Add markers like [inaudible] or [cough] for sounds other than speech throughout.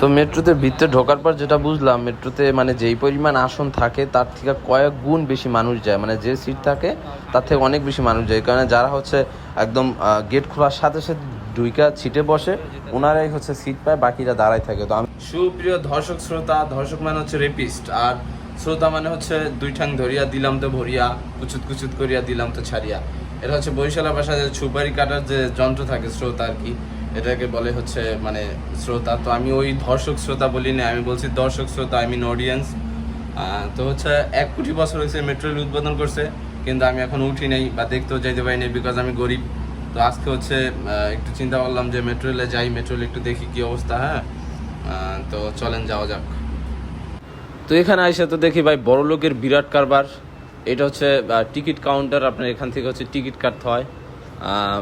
তো মেট্রোতে ভিতরে ঢোকার পর যেটা বুঝলাম, মেট্রোতে মানে যেই পরিমাণ আসন থাকে, তার থেকে কয়েক গুণ বেশি মানুষ যায়। মানে যে সিট থাকে, তার থেকে অনেক বেশি মানুষ যায়। কারণ যারা হচ্ছে একদম গেট খোলার সাথে সাথে দুইটা সিটে বসে, ওনারাই হচ্ছে সিট পায়, বাকিরা দাঁড়ায় থাকে। তো আমি সুপ্রিয় ধর্ষক শ্রোতা ধর্ষক মানে হচ্ছে রেপিস্ট আর শ্রোতা মানে হচ্ছে দুই ঠাং ধরিয়া দিলাম তো ভরিয়া, কুচুত কুচুত করিয়া দিলাম তো ছাড়িয়া। এটা হচ্ছে বরিশালা ভাষায় যে সুপারি কাটার যে যন্ত্র থাকে শ্রোতা আর কি, এটাকে বলে হচ্ছে মানে শ্রোতা তো আমি ওই দর্শক শ্রোতা বলি না আমি বলছি দর্শক শ্রোতা আই মিন অডিয়েন্স তো হচ্ছে এক কোটি বছর হয়েছে মেট্রো রেল উদ্বোধন করছে, কিন্তু আমি এখন উঠি নেই বা দেখতেও যাইতে পারি নাই বিকজ আমি গরিব। তো আজকে হচ্ছে একটু চিন্তা করলাম যে মেট্রো রেলে যাই মেট্রো একটু দেখি কি অবস্থা হ্যাঁ? তো চলেন যাওয়া যাক। তো এখানে আইসা তো দেখি ভাই বড় লোকের বিরাট কারবার। এটা হচ্ছে টিকিট কাউন্টার, আপনার এখান থেকে হচ্ছে টিকিট কাটতে হয়।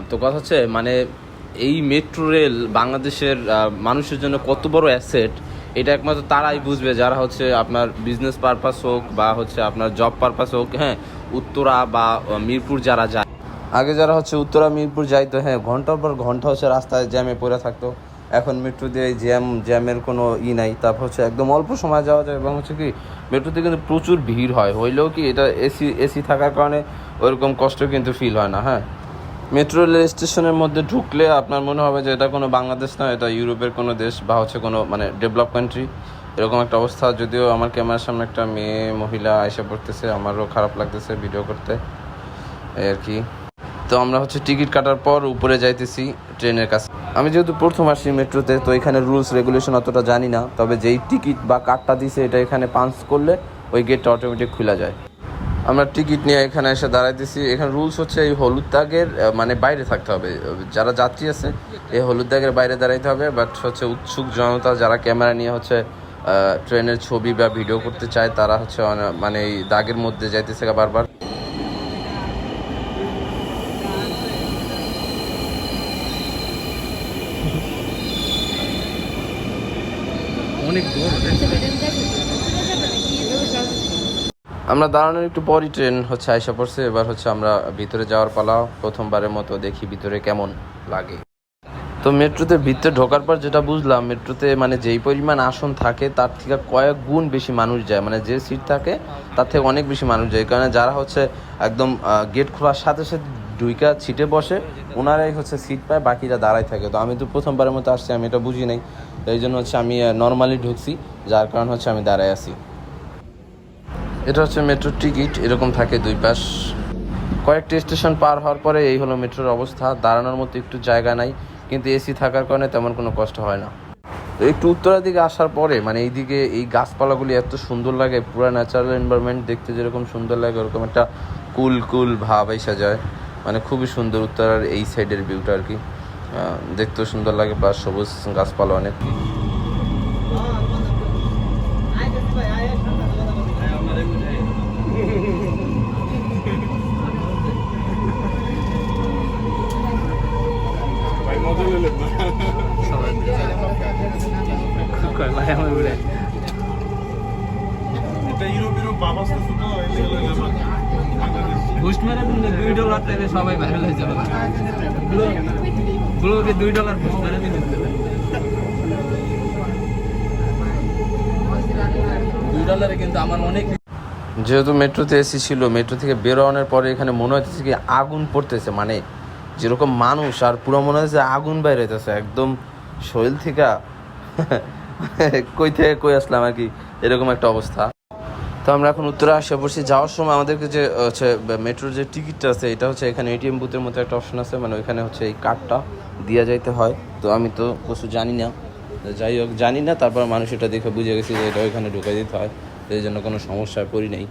তো কথা হচ্ছে মানে এই মেট্রো রেল বাংলাদেশের মানুষের জন্য কত বড় অ্যাসেট, এটা একমাত্র তারাই বুঝবে, যারা হচ্ছে আপনার বিজনেস পারপাস হোক বা হচ্ছে আপনার জব পারপাস হোক হ্যাঁ উত্তরা বা মিরপুর যারা যায়। আগে যারা হচ্ছে উত্তরা, মিরপুর যাইতো হ্যাঁ ঘণ্টার পর ঘণ্টা হচ্ছে রাস্তায় জ্যামে পড়ে থাকতো। এখন মেট্রো দিয়ে জ্যাম জ্যামের কোনো ই নাই। তারপর হচ্ছে একদম অল্প সময় যাওয়া যায় এবং হচ্ছে কি মেট্রোতে কিন্তু প্রচুর ভিড় হয়। হইলেও কি এটা এসি এসি থাকার কারণে ওইরকম কষ্ট কিন্তু ফিল হয় না হ্যাঁ? মেট্রো রেল স্টেশনের মধ্যে ঢুকলে আপনার মনে হবে যে এটা কোনো বাংলাদেশ না, এটা ইউরোপের কোনো দেশ বা হচ্ছে কোনো মানে ডেভেলপ কান্ট্রি এরকম একটা অবস্থা। যদিও আমার ক্যামেরার সামনে একটা মেয়ে মহিলা এসে পড়তেছে, আমারও খারাপ লাগতেছে ভিডিও করতে। আর কি। তো আমরা হচ্ছে টিকিট কাটার পর উপরে যাইতেছি ট্রেনের কাছে। আমি যেহেতু প্রথম আসি মেট্রোতে, তো এখানে রুলস, রেগুলেশন অতটা জানি না, তবে যেই টিকিট বা কার্ডটা দিছে, এটা এখানে পাঞ্চ করলে ওই গেটটা অটোমেটিক খোলা যায়। আমরা টিকিট নিয়ে এখানে এসে দাঁড়াইতেছি। এখানে রুলস হচ্ছে এই হলুদ দাগের মানে বাইরে থাকতে হবে। যারা যাত্রী আছে, এই হলুদ দাগের বাইরে দাঁড়াইতে হবে বাট হচ্ছে উৎসুক জনতা, যারা ক্যামেরা নিয়ে হচ্ছে ট্রেনের ছবি বা ভিডিও করতে চায়, তারা হচ্ছে মানে এই দাগের মধ্যে যাইতেছে বারবার। অনেক দূর আমরা দাঁড়ানোর একটু পরই ট্রেন হচ্ছে আইসা পড়ছে। এবার হচ্ছে আমরা ভিতরে যাওয়ার পালা। প্রথমবারের মতো দেখি ভিতরে কেমন লাগে। তো মেট্রোতে ভিতরে ঢোকার পর যেটা বুঝলাম, মেট্রোতে মানে যেই পরিমাণ আসন থাকে, তার থেকে কয়েক গুণ বেশি মানুষ যায়। মানে যে সিট থাকে, তার থেকে অনেক বেশি মানুষ যায়। কারণ যারা হচ্ছে একদম গেট খোলার সাথে সাথে দুইটা সিটে বসে ওনারাই হচ্ছে সিট পায়, বাকিরা দাঁড়ায় থাকে। তো আমি তো প্রথমবারের মতো আসছি, আমি এটা বুঝি নাই। এই জন্য হচ্ছে আমি নর্মালি ঢুকছি, যার কারণ হচ্ছে আমি দাঁড়ায় আছি। এটা হচ্ছে মেট্রোর টিকিট এরকম থাকে দুই পাশ। কয়েকটি স্টেশন পার হওয়ার পরে এই হলো মেট্রোর অবস্থা। দাঁড়ানোর মতো একটু জায়গা নাই, কিন্তু এসি থাকার কারণে তেমন কোনো কষ্ট হয় না। তো একটু উত্তরের দিকে আসার পরে মানে এইদিকে এই গাছপালাগুলি এত সুন্দর লাগে, পুরো ন্যাচারাল এনভায়রনমেন্ট দেখতে যেরকম সুন্দর লাগে, ওরকম একটা কুল কুল ভাব এসে যায়। মানে খুবই সুন্দর উত্তরার এই সাইডের ভিউটা আর কি। দেখতেও সুন্দর লাগে প্লাস সবুজ গাছপালা অনেক। ইউরোপ ইউরোপ বাপ আসতেছে মেরে দুই ডলার সবাই ভাইরাল হয়ে যাবে। ব্লগে দুই ডলার মেরে দিলে। যেহেতু মেট্রোতে এসি ছিল, মেট্রো থেকে বেরোনোর পরে এখানে মনে হচ্ছে কি আগুন পড়তেছে মানে যেরকম মানুষ, আর পুরো মনে হচ্ছে আগুন বাইরে হইতেছে, একদম শরীর থেকে, [laughs] কই থেকে কই আসলাম আর কি, এরকম একটা অবস্থা। তো আমরা এখন উত্তরে আসে পড়ছি। যাওয়ার সময় আমাদেরকে যে হচ্ছে মেট্রোর যে টিকিটটা আছে, এটা হচ্ছে এখানে এটিএম বুথের মতো একটা অপশন আছে। মানে ওইখানে হচ্ছে এই কার্ডটা দিয়ে যাইতে হয়। তো আমি তো কিছু জানি না। যাই হোক, জানি না। তারপর মানুষ এটা দেখে বুঝে গেছি যে এটা ওইখানে ঢুকে দিতে হয়। তো এই জন্য কোনো সমস্যায় পড়ি নেই।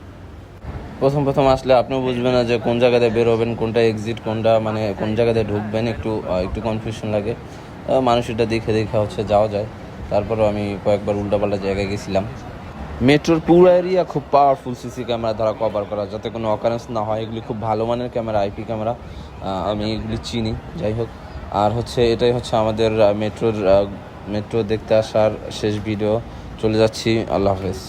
প্রথম প্রথম আসলে আপনিও বুঝবেন না যে কোন জায়গাতে বেরোবেন কোনটা এক্সিট কোনটা মানে কোন জায়গাতে ঢুকবেন। একটু একটু কনফিউশন লাগে। মানুষ এটা দেখে দেখে হচ্ছে যাওয়া যায়। তারপরেও আমি কয়েকবার উল্টাপাল্টা জায়গায় গেছিলাম। মেট্রোর পুরো এরিয়া খুব পাওয়ারফুল সিসি ক্যামেরা দ্বারা কভার করা, যাতে কোনো অকারেন্স না হয়। এগুলি খুব ভালো মানের ক্যামেরা আইপি ক্যামেরা আমি এগুলি চিনি, যাই হোক। আর হচ্ছে, এটাই হচ্ছে আমাদের মেট্রোর মেট্রো দেখতে আসার শেষ ভিডিও চলে যাচ্ছি, আল্লাহ হাফেজ।